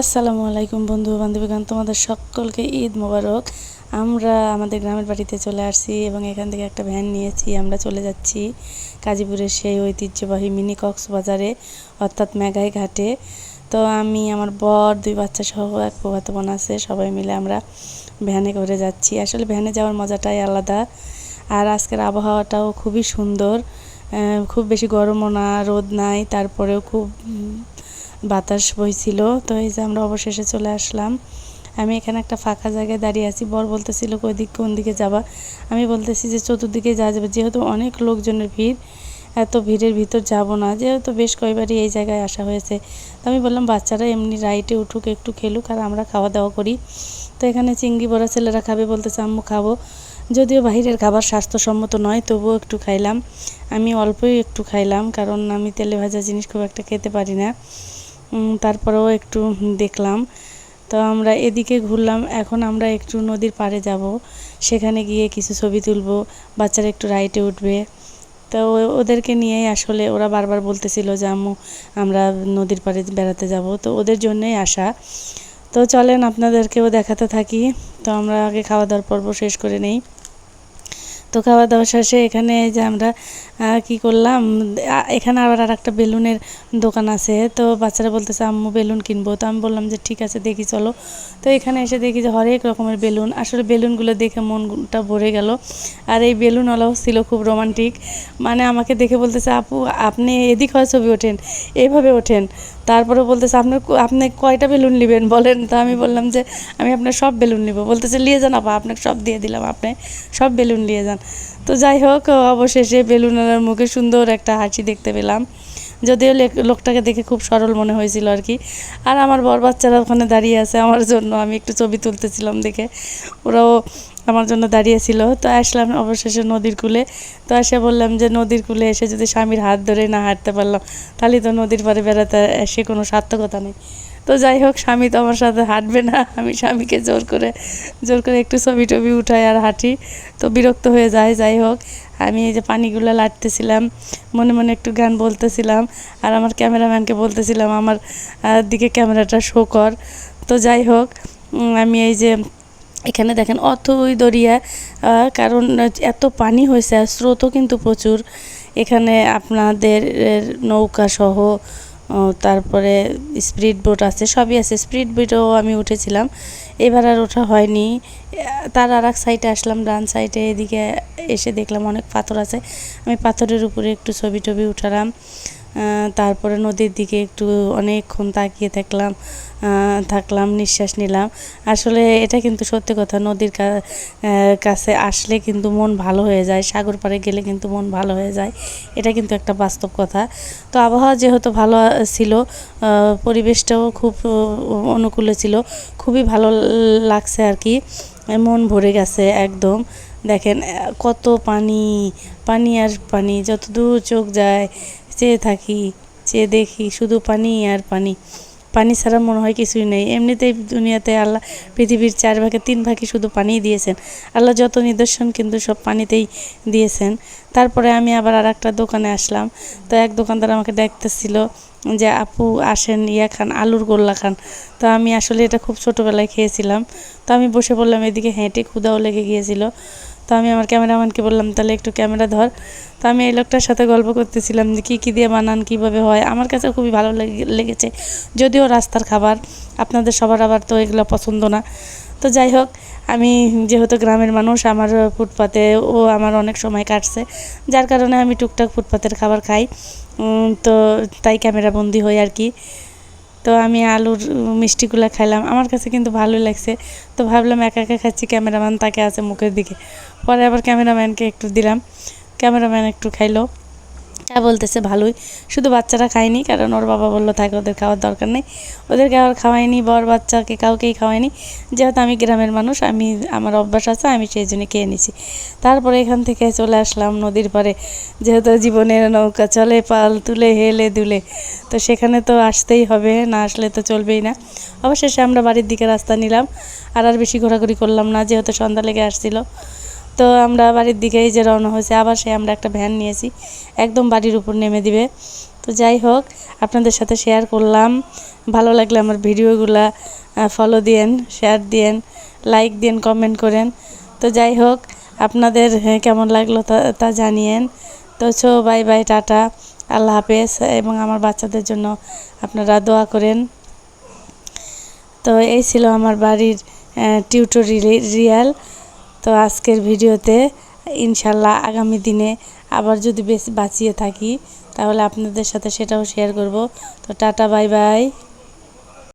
আসসালামু আলাইকুম বন্ধু বান্ধবীগণ, তোমাদের সকলকে ঈদ মোবারক। আমরা আমাদের গ্রামের বাড়িতে চলে আসছি এবং এখান থেকে একটা ভ্যান নিয়েছি। আমরা চলে যাচ্ছি গাজীপুরের সেই ঐতিহ্যবাহী মিনি কক্সবাজারে, অর্থাৎ মেঘাই ঘাটে। তো আমি, আমার বর, দুই বাচ্চা সহ এক প্রভাত বোন আছে, সবাই মিলে আমরা ভ্যানে করে যাচ্ছি। আসলে ভ্যানে যাওয়ার মজাটাই আলাদা। আর আজকের আবহাওয়াটাও খুবই সুন্দর। খুব বেশি গরমও না, রোদ নাই, তারপরেও খুব বাতাস বইছিল। তো এই যে আমরা অবশেষে চলে আসলাম। আমি এখানে একটা ফাঁকা জায়গায় দাঁড়িয়ে আছি। বর বলতেছিল কই দিক, কোন দিকে যাবা? আমি বলতেছি যে চতুর্দিকে যাওয়া যাবে। যেহেতু অনেক লোকজনের ভিড়, এত ভিড়ের ভিতর যাব না। যেহেতু বেশ কয়েকবারই এই জায়গায় আসা হয়েছে। তো আমি বললাম, বাচ্চারা এমনি রাইটে উঠুক, একটু খেলুক আর আমরা খাওয়া দাওয়া করি। তো এখানে চিংড়ি বড়া ছেলেরা খাবে বলতেছে, আম্মু, খাব। যদিও বাইরের খাবার স্বাস্থ্যসম্মত নয়, তবুও একটু খাইলাম। আমি অল্পই একটু খাইলাম, কারণ আমি তেলে ভাজা জিনিস খুব একটা খেতে পারি না। তারপরেও একটু দেখলাম। তো আমরা এদিকে ঘুরলাম, এখন আমরা একটু নদীর পাড়ে যাব। সেখানে গিয়ে কিছু ছবি তুলবো, বাচ্চারা একটু রাইটে উঠবে। তো ওদেরকে নিয়েই আসলে ওরা বারবার বলতেছিল যে, আম্মু, আমরা নদীর পাড়ে বেড়াতে যাব। তো ওদের জন্যই আসা। তো চলেন আপনাদেরকেও দেখাতে থাকি। তো আমরা আগে খাওয়া দাওয়ার পর্ব শেষ করে নেই। তো খাওয়া দাওয়া শেষে এখানে এই যে আমরা কি করলাম? এখানে আবার আর একটা বেলুনের দোকান আছে। তো বাচ্চারা বলতেছে, আম্মু, বেলুন কিনবো। তো আমি বললাম যে, ঠিক আছে, দেখি, চলো। তো এখানে এসে দেখি যে, হরেক রকমের বেলুন। আসলে বেলুনগুলো দেখে মনটা ভরে গেল। আর এই বেলুনওয়ালাও ছিল খুব রোমান্টিক মানে আমাকে দেখে বলতেছে, আপু, আপনি এদিক হয় ছবি ওঠেন এইভাবে ওঠেন। তারপরে বলতেছে আপনার আপনি কয়টা বেলুন নেবেন বলেন? তো আমি বললাম যে, আমি আপনার সব বেলুন নিব। বলতেছে, নিয়ে যান আপা, আপনাকে সব দিয়ে দিলাম, আপনি সব বেলুন নিয়ে যান। তো যাই হোক, অবশেষে বেলুনের মুখে সুন্দর একটা হাসি দেখতে পেলাম। যদিও লেক- লোকটাকে দেখে খুব সরল মনে হয়েছিল আর কি। আর আমার বর বাচ্চারা ওখানে দাঁড়িয়ে আছে আমার জন্য, আমি একটু ছবি তুলতেছিলাম দেখে। ওরাও আমার জন্য দাঁড়িয়েছিল তো আসলাম অবশেষে নদীর কূলে। তো এসে বললাম যে, নদীর কূলে এসে যদি স্বামীর হাত ধরে না হাঁটতে পারলাম, তাহলে তো নদীর পাড়ে বেড়াতে এসে কোনো সার্থকতা নেই। তো যাই হোক, স্বামী তো আমার সাথে হাঁটবে না। আমি স্বামীকে জোর করে জোর করে একটু ছবি টবি উঠাই আর হাঁটি। তো বিরক্ত হয়ে যায়, যাই হোক। আমি এই যে পানিগুলো লাটতেছিলাম, মনে মনে একটু গান বলতেছিলাম আর আমার ক্যামেরাম্যানকে বলতেছিলাম, আমার দিকে ক্যামেরাটা শো কর। তো যাই হোক আমি এই যে এখানে দেখেন অথই দরিয়া কারণ এত পানি হয়েছে আর স্রোতও কিন্তু প্রচুর। এখানে আপনাদের নৌকা সহ তারপরে স্পিড বোট আছে, সবই আছে। স্পিড বোটেও আমি উঠেছিলাম, এবার আর ওঠা হয়নি। তার আর এক সাইডে আসলাম, ডান সাইডে এদিকে এসে দেখলাম অনেক পাথর আছে। আমি পাথরের উপরে একটু ছবি টবি উঠালাম। তারপরে নদীর দিকে একটু অনেকক্ষণ তাকিয়ে থাকলাম থাকলাম, নিঃশ্বাস নিলাম। আসলে এটা কিন্তু সত্যি কথা, নদীর কাছে আসলে কিন্তু মন ভালো হয়ে যায়, সাগর পাড়ে গেলে কিন্তু মন ভালো হয়ে যায়, এটা কিন্তু একটা বাস্তব কথা। তো আবহাওয়া যেহেতু ভালো ছিল পরিবেশটাও খুব অনুকূলে ছিল, খুবই ভালো লাগছে আর কি মন ভরে গেছে একদম। দেখেন কত পানি পানি আর পানি যত দূর চোখ যায় চেয়ে থাকি, চেয়ে দেখি শুধু পানি আর পানি। পানি ছাড়া মনে হয় কিছুই নেই। এমনিতেই দুনিয়াতে আল্লাহ পৃথিবীর চার ভাগে তিন ভাগে শুধু পানিই দিয়েছেন। আল্লাহ যত নিদর্শন কিন্তু সব পানিতেই দিয়েছেন। তারপরে আমি আবার আর একটা দোকানে আসলাম। তো এক দোকানদার আমাকে দেখতেছিল যে, আপু, আসেন, ইয়া খান, আলুর গোল্লা খান। তো আমি আসলে এটা খুব ছোটোবেলায় খেয়েছিলাম। তো আমি বসে বললাম, এদিকে হেঁটে ক্ষুদাও লেগে গিয়েছিল। তো আমি আমার ক্যামেরাম্যানকে বললাম, তাহলে একটু ক্যামেরা ধর। তো আমি এই লোকটার সাথে গল্প করতেছিলাম যে কী কী দিয়ে বানান, কীভাবে হয়। আমার কাছে খুবই ভালো লেগে- লেগেছে। যদিও রাস্তার খাবার, আপনাদের সবার আবার তো এগুলো পছন্দ না। তো যাই হোক, আমি যেহেতু গ্রামের মানুষ, আমার ফুটপাতে ও আমার অনেক সময় কাটছে। যার কারণে আমি টুকটাক ফুটপাতের খাবার খাই। তো তাই ক্যামেরা বন্দি হই আর কি। তো আমি আলুর মিষ্টিগুলো খাইলাম। আমার কাছে কিন্তু ভালো লাগছে। তো ভাবলাম একা একা খাচ্ছি, ক্যামেরাম্যান তাকে আছে মুখের দিকে। পরে আবার ক্যামেরাম্যানকে একটু দিলাম। ক্যামেরাম্যান একটু খাইলো। যা বলতেছে ভালোই। শুধু বাচ্চারা খায়নি, কারণ ওর বাবা বলল, থাকে, ওদের খাওয়ার দরকার নেই। ওদেরকে আর খাওয়াইনি বর বাচ্চাকে কাউকেই খাওয়াইনি যেহেতু আমি গ্রামের মানুষ, আমি, আমার অভ্যাস আছে, আমি সেই জন্য খেয়ে নিছি। তারপরে এখান থেকে চলে আসলাম নদীর পাড়ে। যেহেতু জীবনের নৌকা চলে, পাল তুলে, হেলে দুলে, তো সেখানে তো আসতেই হবে, না আসলে তো চলবেই না। অবশেষে আমরা বাড়ির দিকে রাস্তা নিলাম। আর আর বেশি ঘোরাঘুরি করলাম না, যেহেতু সন্ধ্যা লেগে আসছিল। তো আমরা বাড়ির দিকেই যে রওনা হয়েছে আবার সে আমরা একটা ভ্যান নিয়েছি। একদম বাড়ির উপর নেমে দিবে। তো যাই হোক আপনাদের সাথে শেয়ার করলাম। ভালো লাগলে আমার ভিডিওগুলা ফলো দিয়েন শেয়ার দিয়েন লাইক দিয়েন কমেন্ট করেন। তো যাই হোক আপনাদের হ্যাঁ, কেমন লাগল তা তা জানিয়েন। তো ছো বাই বাই টাটা। আল্লাহ হাফেজ। এবং আমার বাচ্চাদের জন্য আপনারা দোয়া করেন। তো এই ছিল আমার বাড়ির টিউটোরিয়াল তো আজকের ভিডিওতে ইনশাল্লাহ আগামী দিনে আবার যদি বেশ বাঁচিয়ে থাকি, তাহলে আপনাদের সাথে সেটাও শেয়ার করব। তো টাটা বাই বাই